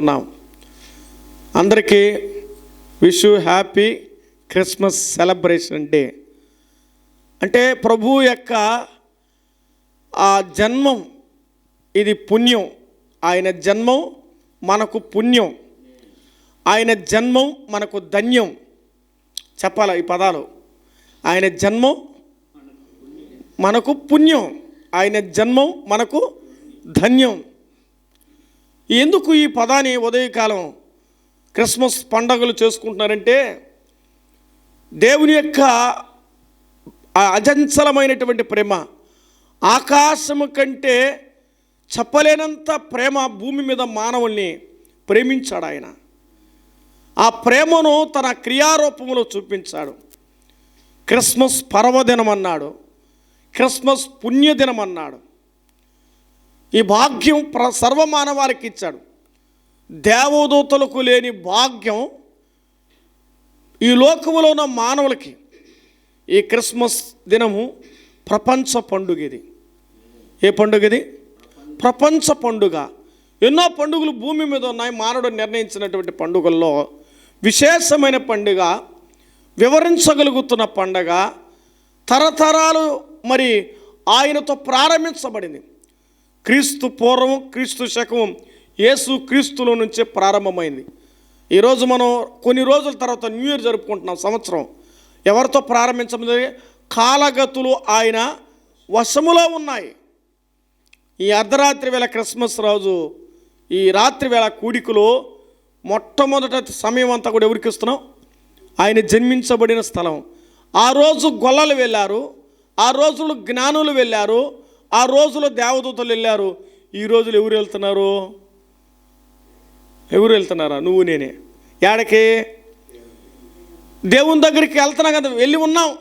ఉన్నాం. అందరికీ wish happy Christmas celebration day అంటే ప్రభు యొక్క ఆ జన్మం ఇది పుణ్యం. ఆయన జన్మం మనకు పుణ్యం. ఆయన జన్మం మనకు ధన్యం. చెప్పాలి ఈ పదాలు? ఆయన జన్మం మనకు పుణ్యం. ఆయన జన్మం మనకు ధన్యం. ఎందుకు ఈ పదాన్ని ఉదయకాలం క్రిస్మస్ పండగలు చేసుకుంటున్నారంటే దేవుని యొక్క అజంచలమైనటువంటి ప్రేమ. ఆకాశము కంటే చెప్పలేనంత ప్రేమ భూమి మీద మానవుల్ని ప్రేమించాడు ఆయన. ఆ ప్రేమను తన క్రియారూపంలో చూపించాడు. క్రిస్మస్ పర్వదినం అన్నాడు క్రిస్మస్ పుణ్యదినం అన్నాడు ఈ భాగ్యం ప్ర సర్వమానవారికి ఇచ్చాడు. దేవదూతలకు లేని భాగ్యం ఈ లోకములో ఉన్న మానవులకి. ఈ క్రిస్మస్ దినము ప్రపంచ పండుగ ఇది ఏ పండుగ ఇది ప్రపంచ పండుగ. ఎన్నో పండుగలు భూమి మీద ఉన్నాయి. మానవుడు నిర్ణయించినటువంటి పండుగల్లో విశేషమైన పండుగ వివరించగలుగుతున్న పండగ తరతరాలు మరి ఆయనతో ప్రారంభించబడింది. క్రీస్తు పూర్వం క్రీస్తు శకం యేసు క్రీస్తులో నుంచే ప్రారంభమైంది. ఈరోజు మనం కొన్ని రోజుల తర్వాత న్యూ ఇయర్ జరుపుకుంటున్నాం సంవత్సరం. ఎవరితో ప్రారంభించబడింది? కాలగతులు ఆయన వశములో ఉన్నాయి. ఈ అర్ధరాత్రి వేళ క్రిస్మస్ రోజు ఈ రాత్రి వేళ కూడికలో మొట్టమొదట సమయం అంతా కూడా ఎవరికి ఇస్తున్నాం? ఆయన జన్మించబడిన స్థలం. ఆ రోజు గొల్లలు వెళ్ళారు. ఆ రోజులు జ్ఞానులు వెళ్ళారు. ఆ రోజులో దేవదూతలు వెళ్ళారు. ఈ రోజులు ఎవరు వెళ్తున్నారు? ఎవరు వెళ్తున్నారా? నువ్వు నేనే. ఏడకి దేవుని దగ్గరికి వెళ్తున్నాం కదా వెళ్ళి ఉన్నాం.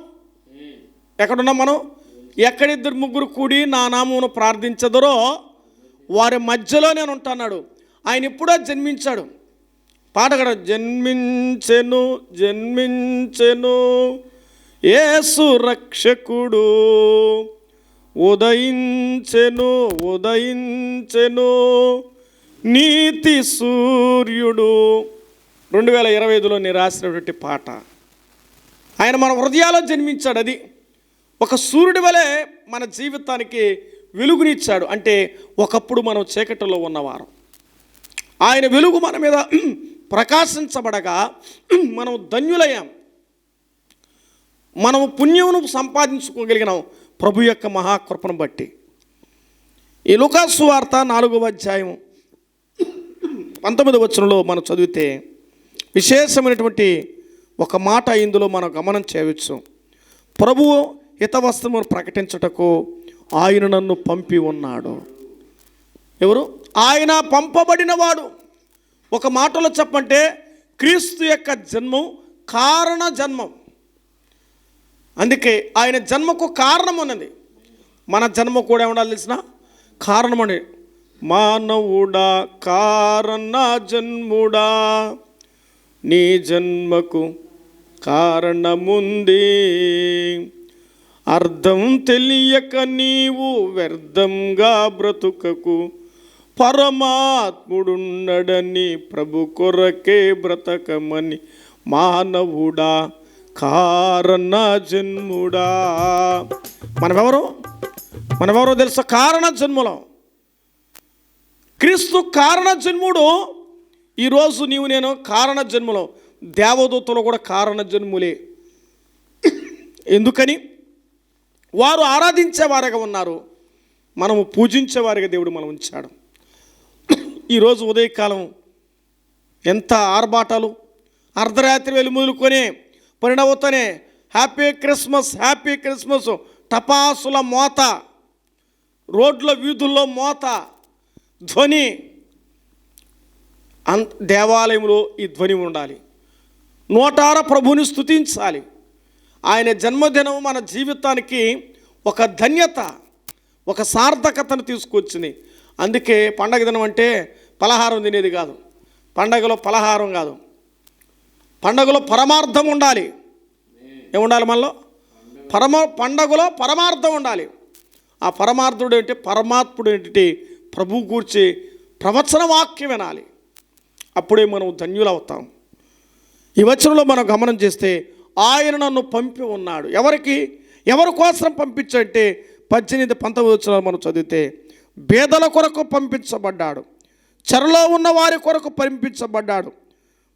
ఎక్కడున్నాం మనం? ఎక్కడిద్దరు ముగ్గురు కూడి నా నామమును ప్రార్థించదరో వారి మధ్యలో నేను ఉంటాన్నాడు. ఆయన ఎప్పుడో జన్మించాడు. పాట కదా జన్మించెను జన్మించెను ఏ సురక్షకుడు ఉదయించెను ఉదయించెను. నీతి సూర్యుడు. రెండు వేల ఇరవై ఐదులో నేను రాసినటువంటి పాట. ఆయన మన హృదయాల్లో జన్మించాడు అది. ఒక సూర్యుడి వలె మన జీవితానికి వెలుగునిచ్చాడు. అంటే ఒకప్పుడు మనం చీకటిలో ఉన్నవారు. ఆయన వెలుగు మన మీద ప్రకాశించబడగా మనం ధన్యులయ్యాం. మనము పుణ్యమును సంపాదించుకోగలిగినాం. ప్రభు యొక్క మహాకృపను బట్టి. ఈ లుకాసు వార్త నాలుగవ అధ్యాయం పంతొమ్మిది వచనంలో మనం చదివితే విశేషమైనటువంటి ఒక మాట ఇందులో మనం గమనం చేయవచ్చు. ప్రభువు హితవస్త్రమును ప్రకటించుటకు ఆయన నన్ను పంపి ఉన్నాడు. ఎవరు? ఆయన పంపబడినవాడు ఒక మాటలో చెప్పంటే క్రీస్తు యొక్క జన్మం కారణ జన్మం. అందుకే ఆయన జన్మకు కారణం ఉన్నది మన జన్మ కూడా ఏమన్నా తెలిసిన? కారణం మానవుడా కారణ జన్ముడా. నీ జన్మకు కారణముంది. అర్థం తెలియక నీవు వ్యర్థంగా బ్రతుకకు పరమాత్ముడున్నడని ప్రభు కొరకే బ్రతకమని మానవుడా కారణ జన్ముడా మనమెవరు? మనమెవరో తెలుసా? కారణ జన్ములం క్రీస్తు కారణ జన్ముడు ఈరోజు నీవు నేను కారణ జన్ములం దేవదూతలు కూడా కారణ జన్ములే ఎందుకని? వారు ఆరాధించేవారుగా ఉన్నారు. మనము పూజించేవారిగా దేవుడు మనం ఉంచాడు. ఈరోజు ఉదయకాలం ఎంత ఆర్భాటాలు అర్ధరాత్రి వెళ్ళి మొదలుకొని పరిణవుతనే. హ్యాపీ క్రిస్మస్ హ్యాపీ క్రిస్మస్ టపాసుల మోత రోడ్ల వీధుల్లో మోత ధ్వని. అన్ దేవాలయంలో ఈ ధ్వని ఉండాలి. నోటార ప్రభుని స్తుతించాలి. ఆయన జన్మదినం మన జీవితానికి ఒక ధన్యత ఒక సార్థకతను తీసుకొచ్చింది. అందుకే పండగ దినం అంటే పలహారం తినేది కాదు. పండగలో పలహారం కాదు. పండగలో పరమార్థం ఉండాలి. ఏముండాలి మనలో? పరమ పండగలో పరమార్థం ఉండాలి. ఆ పరమార్థుడు ఏంటి? పరమాత్ముడు ఏంటి? ప్రభు కూర్చి ప్రవచన వాక్యం వినాలి. అప్పుడే మనం ధన్యులవుతాం. ఈ వచనంలో మనం గమనం చేస్తే ఆయన నన్ను పంపి ఉన్నాడు. ఎవరికి? ఎవరి కోసం పంపించంటే పద్దెనిమిది పంతొమ్మిది వచ్చిన మనం చదివితే బేదల కొరకు పంపించబడ్డాడు. చెరలో ఉన్న వారి కొరకు పంపించబడ్డాడు.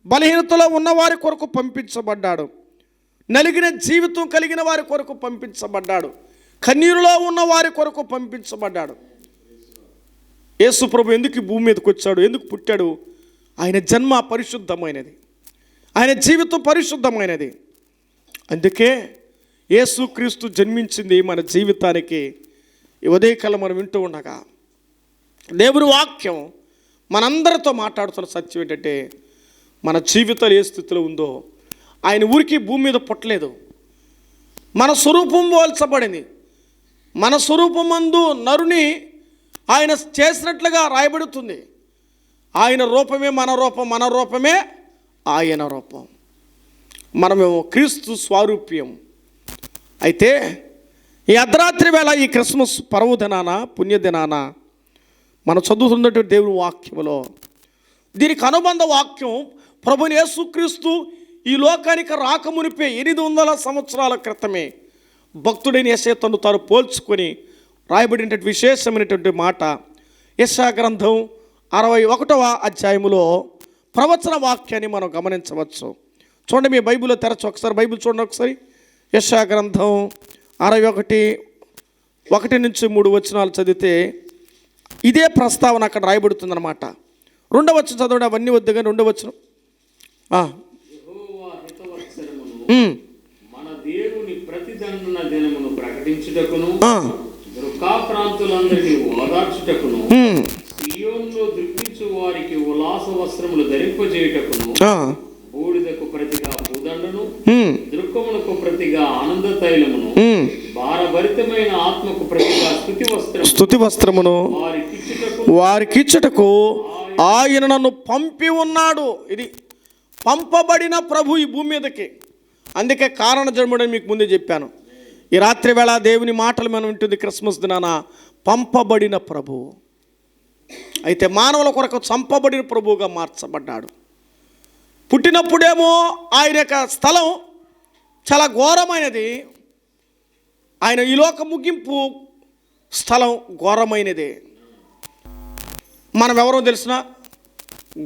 బలహీనతలో ఉన్నవారి కొరకు పంపించబడ్డాడు. నలిగిన జీవితం కలిగిన వారి కొరకు పంపించబడ్డాడు. కన్నీరులో ఉన్న వారి కొరకు పంపించబడ్డాడు. యేసు ప్రభు ఎందుకు భూమి మీదకి వచ్చాడు? ఎందుకు పుట్టాడు? ఆయన జన్మ పరిశుద్ధమైనది. ఆయన జీవితం పరిశుద్ధమైనది. అందుకే యేసుక్రీస్తు జన్మించింది మన జీవితానికి ఈ ఉదయకాలం మనం వింటూ ఉండగా దేవుని వాక్యం మనందరితో మాట్లాడుతున్న సత్యం ఏంటంటే మన జీవితాలు ఏ స్థితిలో ఉందో ఆయన ఊరికి భూమి మీద పుట్టలేదు. మన స్వరూపం పోల్చబడింది. మన స్వరూపమందు నరుని ఆయన చేసినట్లుగా రాయబడుతుంది. ఆయన రూపమే మన రూపం మన రూపమే ఆయన రూపం. మనమేమో క్రీస్తు స్వారూప్యం. అయితే ఈ అర్ధరాత్రి వేళ ఈ క్రిస్మస్ పర్వదినాన పుణ్యదినాన మనం చదువుతున్నటువంటి దేవుని వాక్యములో దీనికి అనుబంధ వాక్యం ప్రభుని యేసుక్రీస్తు ఈ లోకానికి రాకమునిపే ఎనిమిది వందల సంవత్సరాల క్రితమే భక్తుడైన యశే తను తాను పోల్చుకొని రాయబడినటువంటి విశేషమైనటువంటి మాట యశా గ్రంథం అరవై ఒకటవ అధ్యాయములో ప్రవచన వాక్యాన్ని మనం గమనించవచ్చు. చూడండి మీ బైబిల్లో తెరచు ఒకసారి బైబిల్ చూడండి ఒకసారి. యశా గ్రంథం అరవై ఒకటి ఒకటి నుంచి మూడు వచనాలు చదివితే ఇదే ప్రస్తావన అక్కడ రాయబడుతుందన్నమాట. రెండవ వచ్చిన చదవడం అవన్నీ వద్దు కానీ రెండవ వచ్చిన మన దేవుని ప్రతిదండన దినమును ప్రకటించుటకును దుఃఖాక్రాంతులందరినీ ఓదార్చుటకును సియోన్లో దుఃఖించు వారికి ఉల్లాస వస్త్రములు ధరింపజేయుటకును బూడిదకు ప్రతిగా దుఃఖమునకు ప్రతిగా ఆనంద తైలమును భారభరితమైన ఆత్మకు ప్రతిగా స్థుతి వస్త్రము స్థుతి వస్త్రమును వారికిచ్చుటకు వారికిచ్చటకు ఆయన నన్ను పంపి ఉన్నాడు. ఇది పంపబడిన ప్రభు ఈ భూమి మీదకి. అందుకే కారణ జన్ముడని మీకు ముందే చెప్పాను. ఈ రాత్రి వేళ దేవుని మాటలు మనం వింటుంది క్రిస్మస్ దినాన పంపబడిన ప్రభు. అయితే మానవుల కొరకు చంపబడిన ప్రభువుగా మార్చబడ్డాడు. పుట్టినప్పుడేమో ఆయన యొక్క స్థలం చాలా ఘోరమైనది. ఆయన ఈ లోక ముగింపు స్థలం ఘోరమైనదే. మనం ఎవరో తెలిసిన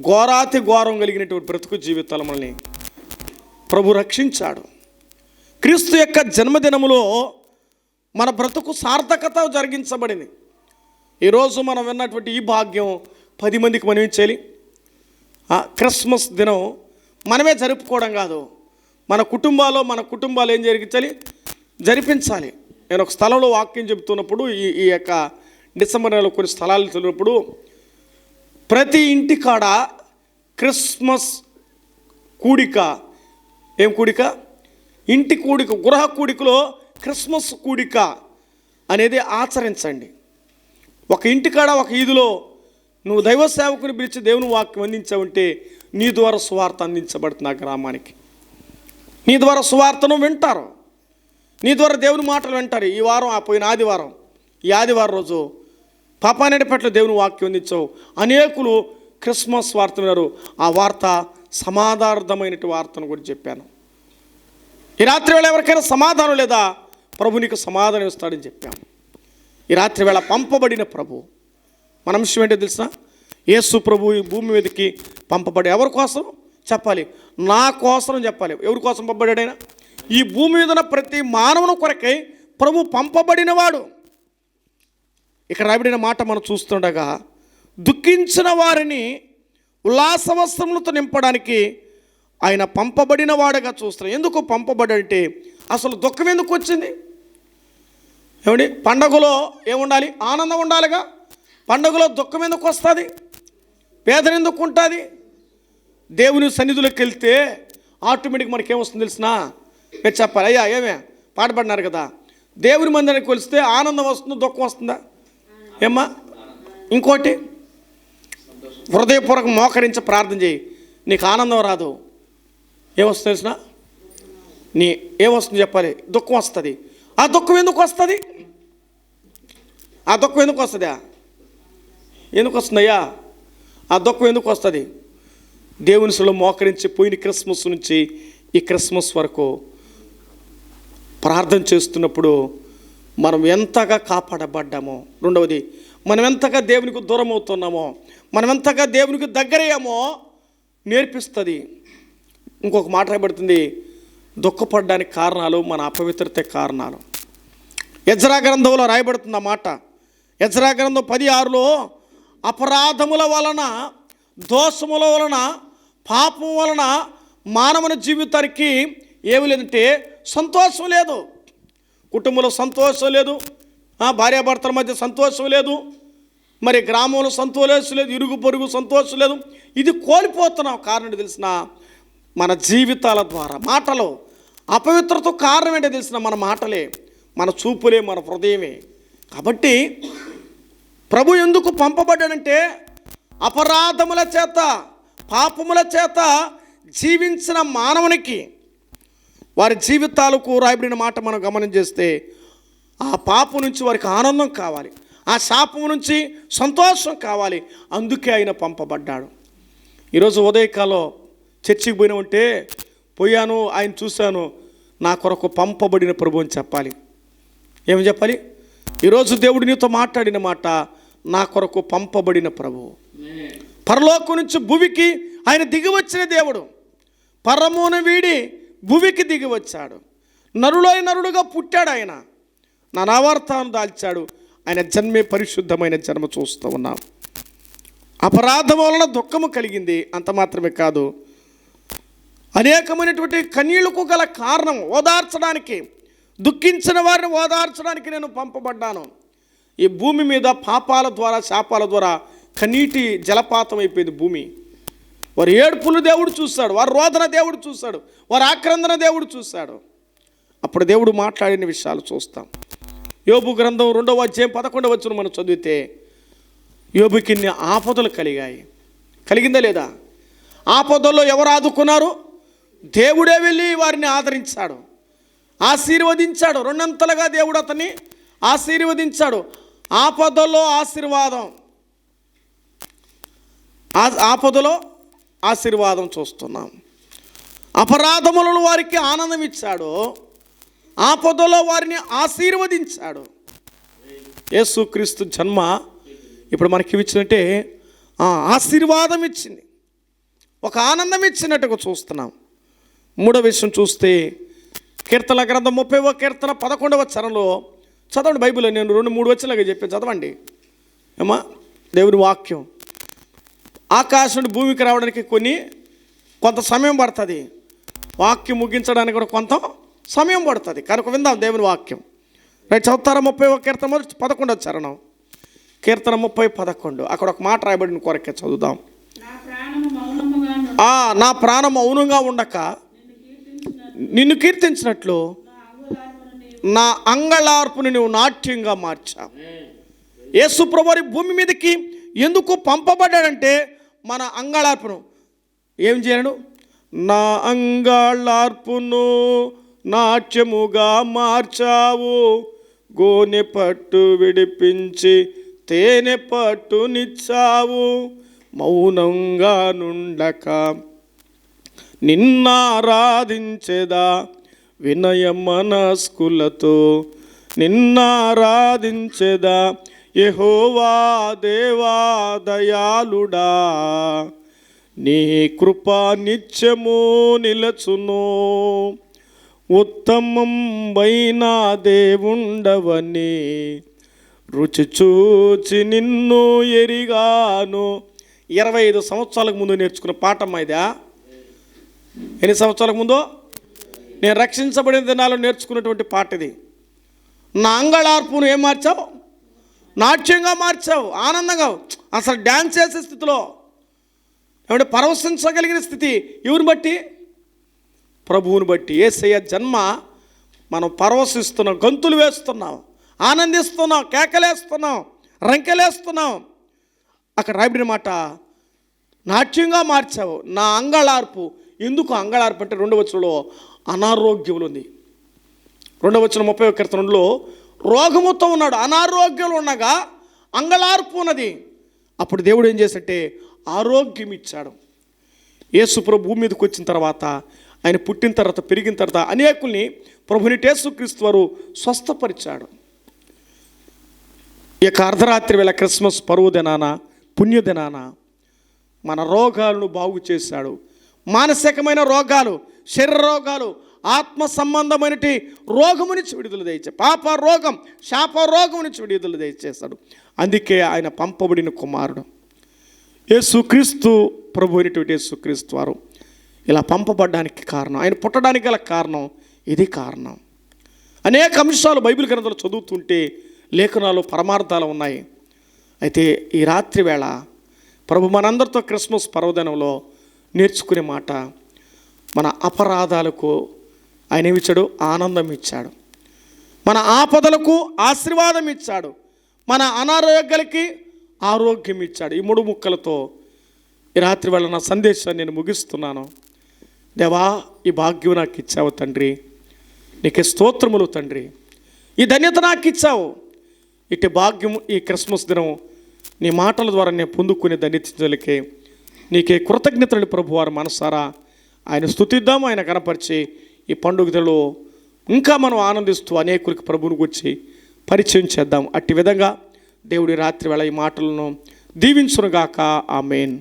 ఘోరాతి ఘోరం కలిగినటువంటి బ్రతుకు జీవితాలు మనల్ని ప్రభు రక్షించాడు. క్రీస్తు యొక్క జన్మదినములో మన బ్రతుకు సార్థకత జరిగించబడింది. ఈరోజు మనం విన్నటువంటి ఈ భాగ్యం పది మందికి మనం ఇచ్చేయాలి క్రిస్మస్ దినం మనమే జరుపుకోవడం కాదు. మన కుటుంబాల్లో మన కుటుంబాలు ఏం జరిగించాలి? జరిపించాలి. నేను ఒక స్థలంలో వాక్యం చెబుతున్నప్పుడు ఈ ఈ యొక్క డిసెంబర్ నెలలో కొన్ని స్థలాలు తెలిపినప్పుడు ప్రతి ఇంటి కాడ క్రిస్మస్ కూడిక. ఏం కూడిక? ఇంటి కూడిక గృహ కూడికలో క్రిస్మస్ కూడిక అనేది ఆచరించండి. ఒక ఇంటికాడ ఒక ఈదులో నువ్వు దైవ సేవకుని పిలిచి దేవుని వాక్యం అందించావంటే నీ ద్వారా సువార్త అందించబడుతుంది ఆ గ్రామానికి. నీ ద్వారా సువార్తను వింటారు. నీ ద్వారా దేవుని మాటలు వింటారు. ఈ వారం ఆ పోయిన ఆదివారం. ఈ ఆదివారం రోజు పాపానేటి పట్ల దేవుని వాక్యం అందించావు. అనేకులు క్రిస్మస్ వార్త విన్నారు ఆ వార్త సమాధార్థమైన వార్తను కూడా చెప్పాను. ఈ రాత్రి వేళ ఎవరికైనా సమాధానం లేదా? ప్రభు నీకు సమాధానం ఇస్తాడని చెప్పాము ఈ రాత్రి వేళ పంపబడిన ప్రభు. మన విషయం ఏంటో తెలుసా? యేసు ప్రభు ఈ భూమి మీదకి పంపబడి ఎవరి కోసం? చెప్పాలి. నా కోసం చెప్పాలి. ఎవరి కోసం పంపబడాడైనా ఈ భూమి మీద ఉన్న ప్రతి మానవుని కొరకై ప్రభు పంపబడినవాడు ఇక్కడ రాబడిన మాట మనం చూస్తుండగా దుఃఖించిన వారిని ఉల్లాసవస్త్రములతో నింపడానికి ఆయన పంపబడిన వాడగా చూస్తున్నాం ఎందుకు పంపబడంటే అసలు దుఃఖం ఎందుకు వచ్చింది? ఏమండి? పండగలో ఏముండాలి ఆనందం ఉండాలిగా? పండగలో దుఃఖం ఎందుకు వస్తుంది? పేదలు ఎందుకు ఉంటుంది? దేవుని సన్నిధిలోకి వెళ్తే ఆటోమేటిక్ మనకి ఏమొస్తుంది తెలిసిన? మీరు చెప్పాలి అయ్యా ఏమే? పాటపడినారు కదా. దేవుని మందిరానికి కొలిస్తే ఆనందం వస్తుందా దుఃఖం వస్తుందా? ఏమ్మా? ఇంకోటి హృదయపూర్వక మోకరించి ప్రార్థన చేయి. నీకు ఆనందం రాదు. ఏమొస్తుంది తెలిసిన? నీ ఏమొస్తుంది చెప్పాలి? దుఃఖం వస్తుంది. ఆ దుఃఖం ఎందుకు వస్తుంది? ఆ దుఃఖం ఎందుకు వస్తుందా? ఎందుకు వస్తుందయ్యా? ఆ దుఃఖం ఎందుకు వస్తుంది? దేవుని సులో మోకరించి పోయిన క్రిస్మస్ నుంచి ఈ క్రిస్మస్ వరకు ప్రార్థన చేస్తున్నప్పుడు మనం ఎంతగా కాపాడబడ్డామో. రెండవది మనం ఎంతగా దేవునికి దూరం అవుతున్నామో మనం ఎంతగా దేవునికి దగ్గరయ్యామో నేర్పిస్తుంది. ఇంకొక మాట రాయబడుతుంది దుఃఖపడడానికి కారణాలు మన అపవిత్రత కారణాలు. యజ్రా గ్రంథంలో రాయబడుతుంది ఆ మాట యజ్రా గ్రంథం పది ఆరులో అపరాధముల వలన దోషముల వలన పాపం వలన మానవుని జీవితానికి ఏమి లేదంటే సంతోషం లేదు. కుటుంబంలో సంతోషం లేదు. భార్యాభర్తల మధ్య సంతోషం లేదు. మరి గ్రామంలో సంతోషం లేదు. ఇరుగు పొరుగు సంతోషం లేదు. ఇది కోల్పోతున్నాం కారణం తెలిసిన మన జీవితాల ద్వారా మాటలు. అపవిత్రత కారణం ఏంటో తెలిసిన మన మాటలే మన చూపులే మన హృదయమే. కాబట్టి ప్రభు ఎందుకు పంపబడ్డాడంటే అపరాధముల చేత పాపముల చేత జీవించిన మానవునికి వారి జీవితాలకు రాయబడిన మాట మనం గమనం చేస్తే ఆ పాపం నుంచి వారికి ఆనందం కావాలి. ఆ శాపం నుంచి సంతోషం కావాలి. అందుకే ఆయన పంపబడ్డాడు. ఈరోజు ఉదయకాలం చర్చికి పోయిన ఉంటే పోయాను ఆయన చూశాను నా కొరకు పంపబడిన ప్రభు అని చెప్పాలి. ఏమి చెప్పాలి? ఈరోజు దేవుడు నీతో మాట్లాడిన మాట నా కొరకు పంపబడిన ప్రభు పరలోకం నుంచి భువికి ఆయన దిగి వచ్చిన దేవుడు. పరమున వీడి భూమికి దిగి వచ్చాడు. నరుడై నరుడుగా పుట్టాడు ఆయన. నా దాల్చాడు. ఆయన జన్మే పరిశుద్ధమైన జన్మ చూస్తూ ఉన్నాం. అపరాధం వలన దుఃఖము కలిగింది. అంత మాత్రమే కాదు. అనేకమైనటువంటి కన్నీళ్ళకు గల కారణం ఓదార్చడానికి దుఃఖించిన వారిని ఓదార్చడానికి నేను పంపబడ్డాను. ఈ భూమి మీద పాపాల ద్వారా శాపాల ద్వారా కన్నీటి జలపాతం అయిపోయింది భూమి. వారి ఏడుపులు దేవుడు చూశాడు వారి రోదన దేవుడు చూశాడు వారి ఆక్రందన దేవుడు చూశాడు అప్పుడు దేవుడు మాట్లాడిన విషయాలు చూస్తాం. యోబు గ్రంథం రెండవ అధ్యాయం పదకొండవ వచ్చిన మనం చదివితే యోబుకి ఇన్ని ఆపదలు కలిగాయి. కలిగిందా లేదా? ఆపదల్లో ఎవరు ఆదుకున్నారు? దేవుడే వెళ్ళి వారిని ఆదరించాడు. ఆశీర్వదించాడు. రెండంతలుగా దేవుడు అతన్ని ఆశీర్వదించాడు. ఆపదలో ఆశీర్వాదం. ఆ- ఆపదలో ఆశీర్వాదం చూస్తున్నాం. అపరాధములను వారికి ఆనందం ఇచ్చాడు ఆపదలో వారిని ఆశీర్వదించాడు. యేసుక్రీస్తు జన్మ ఇప్పుడు మనకి ఇచ్చినట్టే ఆశీర్వాదం ఇచ్చింది ఒక ఆనందం ఇచ్చినట్టుగా చూస్తున్నాం. మూడో విషయం చూస్తే కీర్తన గ్రంథం ముప్పైవ కీర్తన పదకొండవ చరణలో చదవండి బైబిల్ నేను రెండు మూడు వచ్చేలాగా చెప్పాను. చదవండి. ఏమా దేవుని వాక్యం. ఆకాశం నుండి భూమికి రావడానికి కొన్ని కొంత సమయం పడుతుంది. వాక్యం ముగించడానికి కూడా కొంత సమయం పడుతుంది. కనుక విందాం దేవుని వాక్యం. రైట్ చదువుతారా? ముప్పై ఒక కీర్తన మొదటి పదకొండవ చరణం. కీర్తన ముప్పై పదకొండు. అక్కడ ఒక మాట రాయబడిన కొరకే చదువుదాం. నా ప్రాణం మౌనంగా ఉండక నిన్ను కీర్తించినట్లు నా అంగళార్పుని నువ్వు నాట్యంగా మార్చా. యేసుప్రభుని భూమి మీదకి ఎందుకు పంపబడ్డాడంటే మన అంగళార్పును ఏం చేయను నా అంగాళార్పును నాట్యముగా మార్చావు. గోనె పట్టు విడిపించి తేనె పట్టునిచ్చావు. మౌనంగా నుండక నిన్నారాధించెదా వినయ మనస్కులతో నిన్నారాధించెదా యహోవా దేవా దయాళుడా నీ కృప నిత్యము నిలచును. ఉత్తమం వైన దేవుండవని రుచి చూచి నిన్ను ఎరిగాను. ఇరవై ఐదు సంవత్సరాలకు ముందు నేర్చుకున్న పాఠం ఇదా ఎన్ని సంవత్సరాలకు ముందు? నేను రక్షించబడిన దినాలు నేర్చుకున్నటువంటి పాట ఇది. నా అంగళార్పును ఏం మార్చావు? నాట్యంగా మార్చావు ఆనందంగా అసలు డ్యాన్స్ చేసే స్థితిలో ఏమంటే పరవశించగలిగిన స్థితి ఎవరిని బట్టి? ప్రభువుని బట్టి. ఏసయ్య జన్మ మనం పరవశిస్తున్నాం గంతులు వేస్తున్నాం ఆనందిస్తున్నాం కేకలేస్తున్నాం రంకెలేస్తున్నాం. అక్కడ రాబడిన మాట నాట్యంగా మార్చావు నా అంగళార్పు. ఎందుకు అంగళార్పు అంటే రెండవ వచనంలో అనారోగ్యములు ఉంది రెండవ వచ్చిన ముప్పై ఒక్క రెండులో రోగముతో ఉన్నాడు అనారోగ్యంలో ఉండగా అంగళార్పు ఉన్నది అప్పుడు దేవుడు ఏం చేసంటే ఆరోగ్యం ఇచ్చాడు యేసు ప్రభు భూమి మీదకి వచ్చిన తర్వాత ఆయన పుట్టిన తర్వాత పెరిగిన తర్వాత అనేకుల్ని ప్రభుని యేసుక్రీస్తు వారు స్వస్థపరిచాడు. ఈ యొక్క అర్ధరాత్రి వేళ క్రిస్మస్ పరువు దినాన పుణ్యదినాన మన రోగాలను బాగు చేశాడు. మానసికమైన రోగాలు శరీర రోగాలు ఆత్మ సంబంధమైనటి రోగము నుంచి విడుదల దయచే. పాప రోగం శాప రోగం నుంచి విడుదల దయచేస్తాడు అందుకే ఆయన పంపబడిన కుమారుడు. యేసుక్రీస్తు ప్రభు అయినటువంటి యేసుక్రీస్తు వారు ఇలా పంపబడడానికి కారణం ఆయన పుట్టడానికి గల కారణం ఇది కారణం. అనేక అంశాలు బైబిల్ గ్రంథాలు చదువుతుంటే లేఖనాలు పరమార్థాలు ఉన్నాయి. అయితే ఈ రాత్రి వేళ ప్రభు మనందరితో క్రిస్మస్ పర్వదినంలో నేర్చుకునే మాట మన అపరాధాలకు ఆయన ఏమిచ్చాడు? ఆనందం ఇచ్చాడు మన ఆపదలకు ఆశీర్వాదం ఇచ్చాడు మన అనారోగ్యాలకి ఆరోగ్యం ఇచ్చాడు ఈ మూడు ముక్కలతో ఈ రాత్రి వేళ నా సందేశాన్ని నేను ముగిస్తున్నాను. దేవా ఈ భాగ్యం నాకు ఇచ్చావు తండ్రి. నీకే స్తోత్రములు తండ్రి. ఈ ధన్యత నాకు ఇచ్చావు. ఇటు భాగ్యం ఈ క్రిస్మస్ దినం నీ మాటల ద్వారా నేను పొందుకునే ధన్యతలకే. నీకే కృతజ్ఞతలు ప్రభు వారు మనసారా. ఆయన స్థుతిద్దాం ఆయన కనపరిచి ఈ పండుగలో ఇంకా మనం ఆనందిస్తూ అనేకులకి ప్రభువుని గురించి పరిచయం చేద్దాం. అట్టి విధంగా దేవుడి రాత్రి వేళ ఈ మాటలను దీవించునుగాక. ఆ మెయిన్